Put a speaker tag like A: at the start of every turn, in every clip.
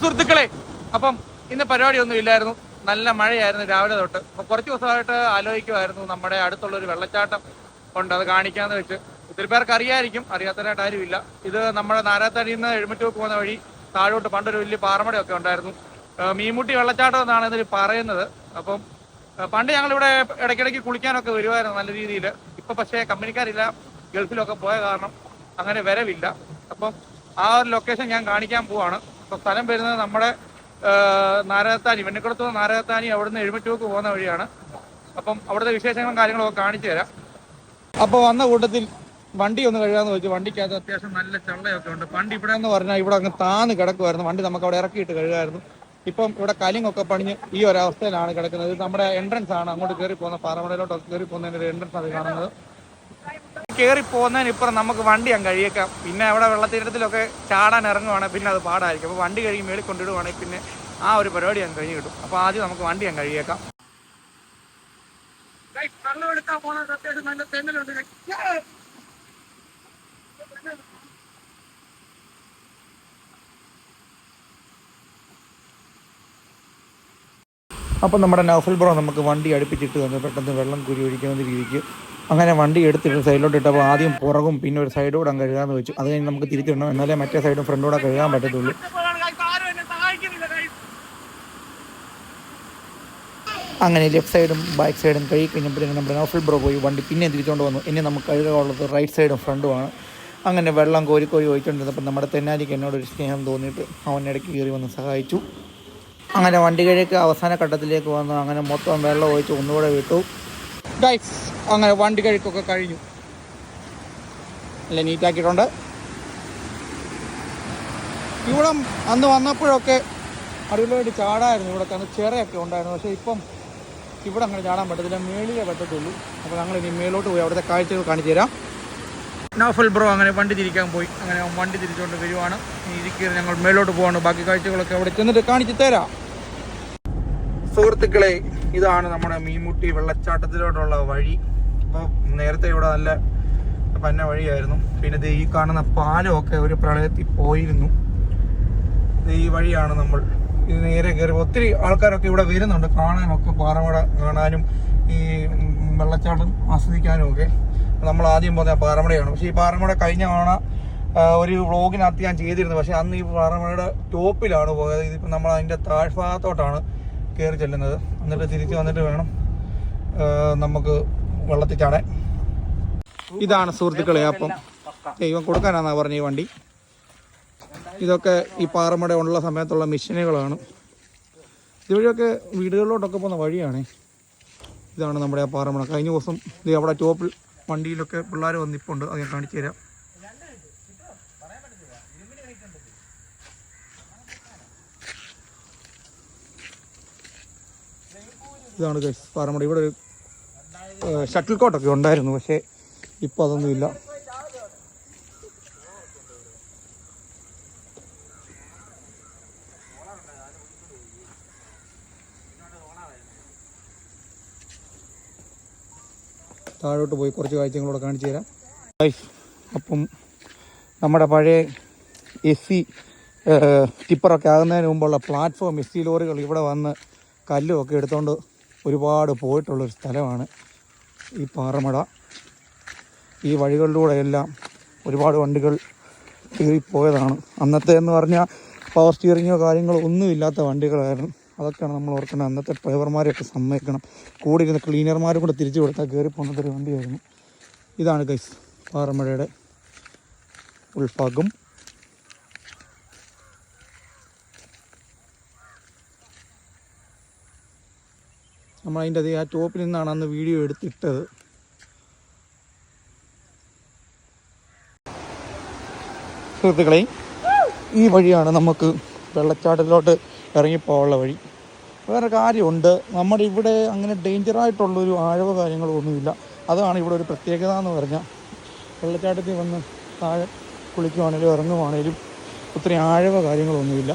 A: സുഹൃത്തുക്കളെ അപ്പം ഇന്ന് പരിപാടിയൊന്നും ഇല്ലായിരുന്നു. നല്ല മഴയായിരുന്നു രാവിലെ തൊട്ട്. അപ്പൊ കുറച്ച് ദിവസമായിട്ട് ആലോചിക്കുമായിരുന്നു നമ്മുടെ അടുത്തുള്ള ഒരു വെള്ളച്ചാട്ടം ഉണ്ട് അത് കാണിക്കാന്ന് വെച്ച്. ഒത്തിരി പേർക്ക് അറിയായിരിക്കും അറിയാത്തവരായിട്ട് ഇല്ല ഇത് നമ്മുടെ നാരാത്തടിയിൽ നിന്ന് എഴുമറ്റൂക്ക് പോകുന്ന വഴി താഴോട്ട് പണ്ടൊരു വലിയ പാറമടയൊക്കെ ഉണ്ടായിരുന്നു. മീൻമുട്ടി വെള്ളച്ചാട്ടം എന്നാണ് ഇതിൽ പറയുന്നത്. അപ്പം പണ്ട് ഞങ്ങൾ ഇവിടെ ഇടയ്ക്കിടയ്ക്ക് കുളിക്കാനൊക്കെ വരുമായിരുന്നു നല്ല രീതിയിൽ. ഇപ്പൊ പക്ഷേ കമ്പനിക്കാരില്ല ഗൾഫിലൊക്കെ പോയ കാരണം അങ്ങനെ വരവില്ല. അപ്പം ആ ഒരു ലൊക്കേഷൻ ഞാൻ കാണിക്കാൻ പോവാണ്. സ്ഥലം വരുന്നത് നമ്മുടെ നാരായണത്താനി വെണ്ണിക്കുളത്ത് നാരകത്താനി അവിടുന്ന് എഴുമറ്റൂക്ക് പോകുന്ന വഴിയാണ്. അപ്പം അവിടുത്തെ വിശേഷങ്ങളും കാര്യങ്ങളും ഒക്കെ കാണിച്ചു തരാം. അപ്പോൾ വന്ന കൂട്ടത്തിൽ വണ്ടി ഒന്ന് കഴുകാന്ന് വെച്ചു വണ്ടിക്കകത്ത് അത്യാവശ്യം നല്ല ചള്ളയൊക്കെ ഉണ്ട്. പണ്ട് ഇവിടെ എന്ന് പറഞ്ഞാൽ ഇവിടെ അങ്ങ് താന്ന് കിടക്കുമായിരുന്നു വണ്ടി നമുക്ക് അവിടെ ഇറക്കിയിട്ട് കഴുകായിരുന്നു. ഇപ്പം ഇവിടെ കലിങ്ങൊക്കെ പണിഞ്ഞ് ഈ ഒരവസ്ഥയിലാണ് കിടക്കുന്നത്. ഇത് നമ്മുടെ എൻട്രൻസ് ആണ്. അങ്ങോട്ട് കയറി പോകുന്ന പാറമടയിലോട്ടൊക്കെ കയറി പോകുന്നതിന്റെ ഒരു എൻട്രൻസ് ആണ് കാണുന്നത്. കയറി പോകുന്നതിന് ഇപ്പുറം നമുക്ക് വണ്ടി അങ്ങ് കഴിയേക്കാം പിന്നെ അവിടെ വെള്ളത്തീരത്തിലൊക്കെ ചാടാൻ ഇറങ്ങുവാണെങ്കിൽ പിന്നെ അത് പാടായിരിക്കും. അപ്പോൾ വണ്ടി കഴുകി മേളിൽ കൊണ്ടിടുവാണെങ്കിൽ പിന്നെ ആ ഒരു പരിപാടി അങ്ങ് കഴിഞ്ഞ് കിട്ടും. അപ്പോൾ ആദ്യം നമുക്ക് വണ്ടി അങ്ങ് കഴിയേക്കാം വെള്ളം എടുക്കാൻ പോകുന്നത് അത്യാവശ്യം നല്ല തെന്നലുണ്ട്. അപ്പം നമ്മുടെ നൗഫൽ ബ്രോ നമുക്ക് വണ്ടി അടുപ്പിച്ചിട്ട് തന്നെ പെട്ടെന്ന് വെള്ളം കുരി ഒഴിക്കുന്ന രീതിക്ക് അങ്ങനെ വണ്ടി എടുത്തിട്ട് സൈഡിലോട്ട് ഇട്ടപ്പോൾ ആദ്യം പുറകും പിന്നെ ഒരു സൈഡോടെ അങ്ങ് കഴുകാന്ന് വെച്ചു. അത് കഴിഞ്ഞ് നമുക്ക് തിരിച്ചിടണം എന്നാലേ മറ്റേ സൈഡും ഫ്രണ്ടോടെ കഴുകാൻ പറ്റത്തുള്ളൂ. അങ്ങനെ ലെഫ്റ്റ് സൈഡും ബാക്ക് സൈഡും കഴുകി കഴിഞ്ഞപ്പോഴത്തേക്കും നമ്മുടെ നോഫിൽ ബ്രോ പോയി വണ്ടി പിന്നെ തിരിച്ചുകൊണ്ട് വന്നു. ഇനി നമുക്ക് കഴുകാനുള്ളത് റൈറ്റ് സൈഡും ഫ്രണ്ടുമാണ് അങ്ങനെ വെള്ളം കോരി കോരി ഒഴിച്ചുകൊണ്ടിരുന്നപ്പോൾ നമ്മുടെ തെന്നാലിക്ക് എന്നോട് ഒരു സ്നേഹം തോന്നിയിട്ട് അവൻ ഇടയ്ക്ക് കയറി വന്ന് സഹായിച്ചു. അങ്ങനെ വണ്ടി കഴിക്ക് അവസാന ഘട്ടത്തിലേക്ക് വന്നു അങ്ങനെ മൊത്തം വെള്ളം ഒഴിച്ച് ഒന്നുകൂടെ വിട്ടു. ഗൈസ് അങ്ങനെ വണ്ടി കഴുക്കൊക്കെ കഴിഞ്ഞു. അല്ല നീറ്റാക്കിയിട്ടുണ്ട് ഇവിടെ അന്ന് വന്നപ്പോഴൊക്കെ അടിപൊളിയായിട്ട് ചാടായിരുന്നു. ഇവിടെ കാരണം ചിറയൊക്കെ ഉണ്ടായിരുന്നു. പക്ഷേ ഇപ്പം ഇവിടെ അങ്ങനെ ചാടാൻ പറ്റത്തില്ല. മേളിലേ പറ്റത്തുള്ളൂ. അപ്പോൾ ഞങ്ങൾ ഇനി മേലോട്ട് പോയി അവിടുത്തെ കാഴ്ചകൾ കാണിച്ചു തരാം. നൗഫൽ ബ്രോ അങ്ങനെ വണ്ടി തിരിക്കാൻ പോയി. അങ്ങനെ വണ്ടി തിരിച്ചുകൊണ്ട് വരുവാണ്. ഇരിക്കറി ഞങ്ങൾ മേലോട്ട് പോവാണ്. ബാക്കി കാഴ്ചകളൊക്കെ അവിടെ ചെന്നിട്ട് കാണിച്ചു തരാം. സുഹൃത്തുക്കളെ ഇതാണ് നമ്മുടെ മീൻമുട്ടി വെള്ളച്ചാട്ടത്തിലോട്ടുള്ള വഴി. അപ്പോൾ നേരത്തെ ഇവിടെ നല്ല പന്ന വഴിയായിരുന്നു. പിന്നെ ഈ കാണുന്ന പാലമൊക്കെ ഒരു പ്രളയത്തിൽ പോയിരുന്നു. ഈ വഴിയാണ് നമ്മൾ. ഇത് നേരെ കയറി ഒത്തിരി ആൾക്കാരൊക്കെ ഇവിടെ വരുന്നുണ്ട്. കാണാനൊക്കെ പാറമട കാണാനും ഈ വെള്ളച്ചാട്ടം ആസ്വദിക്കാനും ഒക്കെ. നമ്മൾ ആദ്യം പോകുന്ന പാറമടയാണ്. പക്ഷേ ഈ പാറമട കഴിഞ്ഞ തവണ ഒരു വ്ളോഗിനകത്ത് ഞാൻ ചെയ്തിരുന്നു. പക്ഷേ അന്ന് ഈ പാറമടയുടെ ടോപ്പിലാണ് പോയത്. ഇതിപ്പോൾ നമ്മൾ അതിന്റെ താഴ്ഭാഗത്തോട്ടാണ് കയറി ചെല്ലുന്നത്. എന്നിട്ട് തിരിച്ച് വന്നിട്ട് വേണം നമുക്ക് വെള്ളത്തിൽ ചാടാൻ. ഇതാണ് സുഹൃത്തുക്കളെ അപ്പം. ദൈവം കൊടുക്കാനാന്നാ പറഞ്ഞ ഈ വണ്ടി. ഇതൊക്കെ ഈ പാറമട ഉള്ള സമയത്തുള്ള മെഷീനുകളാണ്. ഇതുവഴിയൊക്കെ വീടുകളിലോട്ടൊക്കെ പോകുന്ന വഴിയാണ്. ഇതാണ് നമ്മുടെ ആ പാറമട. കഴിഞ്ഞ ദിവസം ഇത് അവിടെ ടോപ്പിൽ വണ്ടിയിലൊക്കെ പിള്ളേർ വന്നിപ്പുണ്ട്. അത് ഞാൻ കാണിച്ചു തരാം ഇതാണ് ഗൈസ് പാറമട. ഇവിടെ ഒരു ഷട്ടിൽ കോട്ടൊക്കെ ഉണ്ടായിരുന്നു പക്ഷേ ഇപ്പോൾ അതൊന്നുമില്ല താഴോട്ട് പോയി കുറച്ച് കാഴ്ചകളൂടെ കാണിച്ചു തരാം. ഗൈസ് അപ്പം നമ്മുടെ പഴയ എസ് സി ടിപ്പറൊക്കെ ആകുന്നതിന് മുമ്പുള്ള പ്ലാറ്റ്ഫോം എസ് സി ലോറികൾ ഇവിടെ വന്ന് കല്ലുമൊക്കെ എടുത്തുകൊണ്ട് ഒരുപാട് പോയിട്ടുള്ളൊരു സ്ഥലമാണ് ഈ പാറമട. ഈ വഴികളിലൂടെയെല്ലാം ഒരുപാട് വണ്ടികൾ കീറിപ്പോയതാണ് അന്നത്തെ എന്ന് പറഞ്ഞാൽ പവർ സ്റ്റിയറിങ്ങോ കാര്യങ്ങളോ ഒന്നും ഇല്ലാത്ത വണ്ടികളായിരുന്നു. അതൊക്കെയാണ് നമ്മൾ ഓർക്കേണ്ടത്. അന്നത്തെ ഡ്രൈവർമാരെയൊക്കെ സമ്മതിക്കണം. കൂടെ ഇരുന്ന ക്ലീനർമാരും കൂടെ തിരിച്ചു കൊടുത്താൽ കയറി പോകുന്നതൊരു വണ്ടിയായിരുന്നു. ഇതാണ് ഗൈസ് പാറമഴയുടെ ഉൾഭാഗം. നമ്മൾ അതിന്റെ അതേ ആ ടോപ്പിൽ നിന്നാണ് അന്ന് വീഡിയോ എടുത്തിട്ടത്. സുഹൃത്തുക്കളെ ഈ വഴിയാണ് നമുക്ക് വെള്ളച്ചാട്ടത്തിലോട്ട് ഇറങ്ങിപ്പോകാനുള്ള വഴി. വേറെ കാര്യമുണ്ട്. നമ്മുടെ ഇവിടെ അങ്ങനെ ഡേഞ്ചറായിട്ടുള്ളൊരു ആഴവ കാര്യങ്ങളോ ഒന്നുമില്ല. അതാണ് ഇവിടെ ഒരു പ്രത്യേകത എന്ന് പറഞ്ഞാൽ വെള്ളച്ചാട്ടത്തിൽ വന്ന് താഴെ കുളിക്കുവാണേലും ഇറങ്ങുവാണേലും ഒത്തിരി ആഴവ കാര്യങ്ങളൊന്നുമില്ല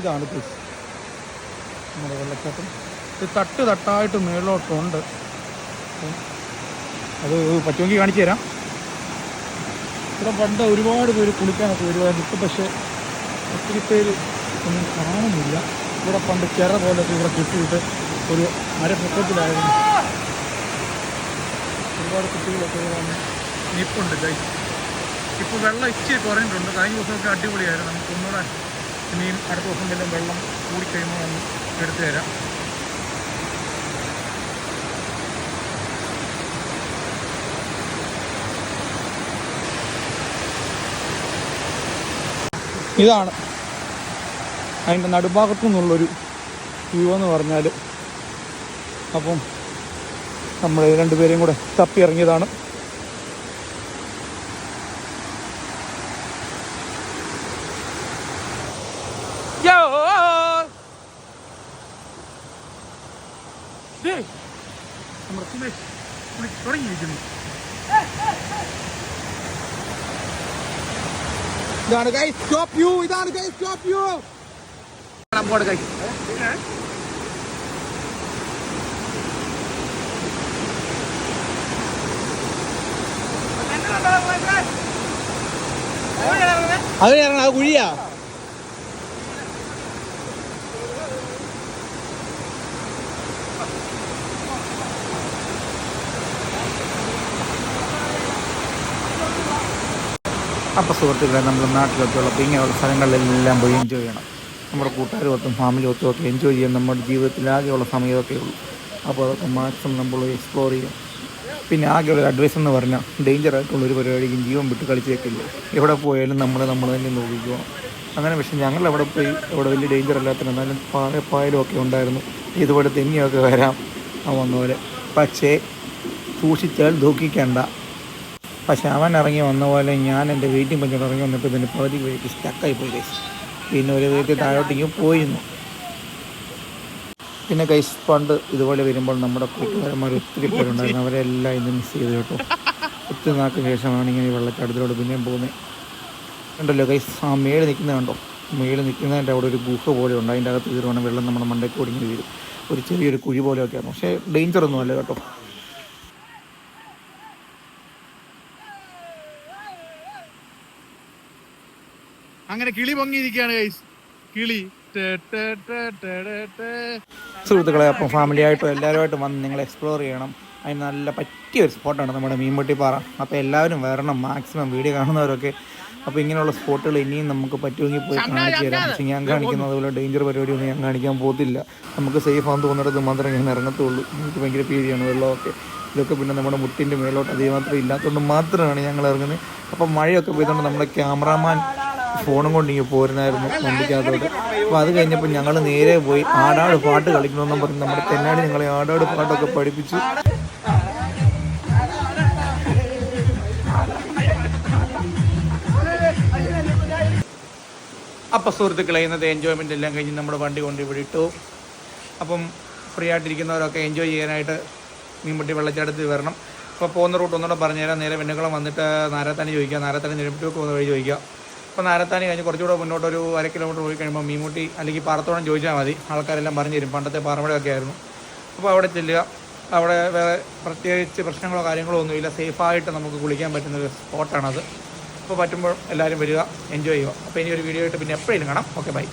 A: ഇതാണ് പ്ലേസ് നമ്മുടെ വെള്ളച്ചാട്ടം. ഇത് തട്ട് തട്ടായിട്ട് മേളിലോട്ടുണ്ട്. അപ്പം അത് പറ്റുമെങ്കിൽ കാണിച്ചു തരാം. ഇവിടെ പണ്ട് ഒരുപാട് പേര് കുളിക്കാനൊക്കെ വരുമായിരുന്നു. ഇപ്പം പക്ഷേ ഒത്തിരി പേര് ഒന്നും കാണുന്നില്ല. ഇവിടെ പണ്ട് ചിറ പോലൊക്കെ ഇവിടെ കെട്ടിയിട്ട് ഒരു അരപ്പൊക്കത്തിലായിരുന്നു ഒരുപാട് കുട്ടികളൊക്കെ നിപ്പുണ്ട്. കൈ ഇപ്പോൾ വെള്ളം ഇച്ചിരി കുറഞ്ഞിട്ടുണ്ട്. കഴിഞ്ഞ ദിവസമൊക്കെ അടിപൊളിയായിരുന്നു. നമുക്ക് ഒന്നുകൂടെ ഇനിയും അടുത്ത ദിവസം വല്ലതും വെള്ളം കൂടിക്കഴിയുമ്പോൾ എടുത്തു തരാം. ഇതാണ് അതിന്റെ നടുഭാഗത്തു നിന്നുള്ളൊരു വ്യൂ എന്ന് പറഞ്ഞാൽ അപ്പം നമ്മൾ രണ്ടുപേരെയും കൂടെ തപ്പി നമ്മുടെ സുമേഷ് കുളിച്ച് തുടങ്ങിയിരിക്കുന്നു. ഇതാണ് ഗൈസ് സ്റ്റോപ്പ് യു ഇതാണ് ഗൈസ് സ്റ്റോപ്പ് യു
B: അങ്ങോട്ട് ഗൈസ്
A: അത് ഇറങ്ങണം അത് കുഴിയാ. അപ്പോൾ സുഹൃത്തുക്കളെ നമ്മൾ നാട്ടിലൊക്കെ ഉള്ളപ്പോൾ ഇങ്ങനെയുള്ള സ്ഥലങ്ങളിലെല്ലാം പോയി എൻജോയ് ചെയ്യണം. നമ്മുടെ കൂട്ടുകാരുമൊത്തും ഫാമിലി ഒത്തും ഒക്കെ എൻജോയ് ചെയ്യാൻ നമ്മുടെ ജീവിതത്തിൽ ആകെയുള്ള സമയമൊക്കെ ഉള്ളൂ. അപ്പോൾ അതൊക്കെ മാക്സിമം നമ്മൾ എക്സ്പ്ലോർ ചെയ്യും പിന്നെ ആകെയുള്ള അഡ്വൈസ് എന്ന് പറഞ്ഞാൽ ഡേഞ്ചർ ആയിട്ടുള്ള ഒരു പരിപാടിക്കും ജീവൻ വിട്ട് കളിച്ചേക്കില്ല. എവിടെ പോയാലും നമ്മൾ നമ്മൾ തന്നെ നോക്കിക്കുക അങ്ങനെ പക്ഷേ ഞങ്ങൾ അവിടെ പോയി അവിടെ വലിയ ഡേഞ്ചർ അല്ലാത്തതിന് എന്നാലും പായ ഒക്കെ ഉണ്ടായിരുന്നു. ഇതുപോലെ തെന്നിയൊക്കെ വരാം. ആ വന്ന പോലെ പക്ഷേ സൂക്ഷിച്ചാൽ ദുഃഖിക്കണ്ട. പക്ഷെ അവൻ ഇറങ്ങി വന്ന പോലെ ഞാൻ എന്റെ വെയിറ്റിംഗ് പഞ്ചോട് ഇറങ്ങി വന്നപ്പോൾ ഇതിന്റെ പകുതി വെയിറ്റ് സ്റ്റക്കായി പോയി കൈസ് പിന്നെ ഒരു വീട്ടിൽ താഴോട്ടേക്ക് പോയിരുന്നു. പിന്നെ കൈസ് പണ്ട് ഇതുപോലെ വരുമ്പോൾ നമ്മുടെ കൂട്ടുകാരന്മാർ ഒത്തിരി പേരുണ്ടായിരുന്നു. അവരെല്ലാം ഇന്ന് മിസ് ചെയ്തു കേട്ടോ. ഒത്തിരി നാൾക്ക് ശേഷമാണ് ഇങ്ങനെ ഈ പിന്നെ പിന്നെയും പോകുന്നത്. ഉണ്ടല്ലോ കൈസ് ആ മേളിൽ നിൽക്കുന്നത് കണ്ടോ? മേളിൽ നിൽക്കുന്നതിന്റെ അവിടെ ഒരു ഗുഹ പോലെ ഉണ്ട്. അതിന്റെ അകത്ത് കയറുവാണെങ്കിൽ വെള്ളം നമ്മുടെ മണ്ടയ്ക്ക് ഒടിഞ്ഞ് വീഴും. ഒരു ചെറിയൊരു കുഴി പോലെയൊക്കെയാണ് പക്ഷേ ഡേഞ്ചർ ഒന്നും അല്ല കേട്ടോ.
C: അങ്ങനെ കിളി പൊങ്ങിയിരിക്കുകയാണ് ഗൈസ് കിളി.
A: സുഹൃത്തുക്കളെ അപ്പം ഫാമിലി ആയിട്ടും എല്ലാവരുമായിട്ടും വന്ന് നിങ്ങൾ എക്സ്പ്ലോർ ചെയ്യണം. അതിന് നല്ല പറ്റിയ ഒരു സ്പോട്ടാണ് നമ്മുടെ മീൻമുട്ടിപ്പാറ അപ്പോൾ എല്ലാവരും വരണം. മാക്സിമം വീഡിയോ കാണുന്നവരൊക്കെ. അപ്പോൾ ഇങ്ങനെയുള്ള സ്പോട്ടുകൾ ഇനിയും നമുക്ക് പറ്റുമെങ്കിൽ പോയി കാണിച്ചു തരാം. പക്ഷേ ഞാൻ കാണിക്കുന്ന അതുപോലെ ഡേഞ്ചർ പരിപാടിയൊന്നും ഞാൻ കാണിക്കാൻ പോകത്തില്ല. നമുക്ക് സേഫ് ആണെന്ന് തോന്നിടത്ത് മാത്രമേ ഞാൻ ഇറങ്ങത്തുള്ളൂ. എനിക്ക് ഭയങ്കര പേടിയാണ് വെള്ളമൊക്കെ. ഇതൊക്കെ പിന്നെ നമ്മുടെ മുട്ടിന്റെ മേലോട്ട് അതേ മാത്രം ഇല്ലാത്തതുകൊണ്ട് മാത്രമാണ് ഞങ്ങൾ ഇറങ്ങുന്നത്. അപ്പം മഴയൊക്കെ പെയ്തുകൊണ്ട് നമ്മുടെ ക്യാമറാമാൻ ഫോണും കൊണ്ട് ഇങ്ങനെ പോരുന്നായിരുന്നു വണ്ടിക്കകത്തോട്ട്. അപ്പോൾ അത് കഴിഞ്ഞപ്പോൾ ഞങ്ങൾ നേരെ പോയി ആടാട് പാട്ട് കളിക്കണമെന്നും പറഞ്ഞ് നമ്മുടെ തെന്നാടി ഞങ്ങളെ ആടാട് പാട്ടൊക്കെ പഠിപ്പിച്ചു.
B: അപ്പോൾ സുഹൃത്തുക്കളെ ഇന്നത്തെ എൻജോയ്മെന്റ് എല്ലാം കഴിഞ്ഞ് നമ്മുടെ വണ്ടി കൊണ്ട് ഇവിടെ ഇട്ടു. അപ്പം ഫ്രീ ആയിട്ടിരിക്കുന്നവരൊക്കെ എൻജോയ് ചെയ്യാനായിട്ട് മീൻമുട്ടി വെള്ളച്ചാട്ടത്തിൽ വരണം. അപ്പോൾ പോകുന്ന റൂട്ട് ഒന്നുകൂടെ പറഞ്ഞുതരാം. നേരെ വെണ്ണുകുളം വന്നിട്ട് നാരത്താണി ചോദിക്കുക നാരത്താണി നെടുമ്പറ്റൂർക്ക് പോകുന്ന വഴി ചോദിക്കുക അപ്പോൾ നാരത്താണി കഴിഞ്ഞ് കുറച്ചുകൂടെ മുന്നോട്ട് ഒരു അര കിലോമീറ്റർ പോയി കഴിയുമ്പോൾ മീൻമുട്ടി അല്ലെങ്കിൽ പാറത്തോളം ചോദിച്ചാൽ മതി. ആൾക്കാരെല്ലാം പറഞ്ഞു തരും. പണ്ടത്തെ പാറമടയൊക്കെ ആയിരുന്നു. അപ്പോൾ അവിടെ ചെല്ലുക. അവിടെ വേറെ പ്രത്യേകിച്ച് പ്രശ്നങ്ങളോ കാര്യങ്ങളോ ഒന്നുമില്ല സേഫായിട്ട് നമുക്ക് കുളിക്കാൻ പറ്റുന്ന ഒരു സ്പോട്ടാണത് അപ്പോൾ പറ്റുമ്പോൾ എല്ലാവരും വരിക എൻജോയ് ചെയ്യുക. അപ്പോൾ ഇനി ഒരു വീഡിയോ ആയിട്ട് പിന്നെ എപ്പോഴെങ്കിലും കാണാം. Okay bye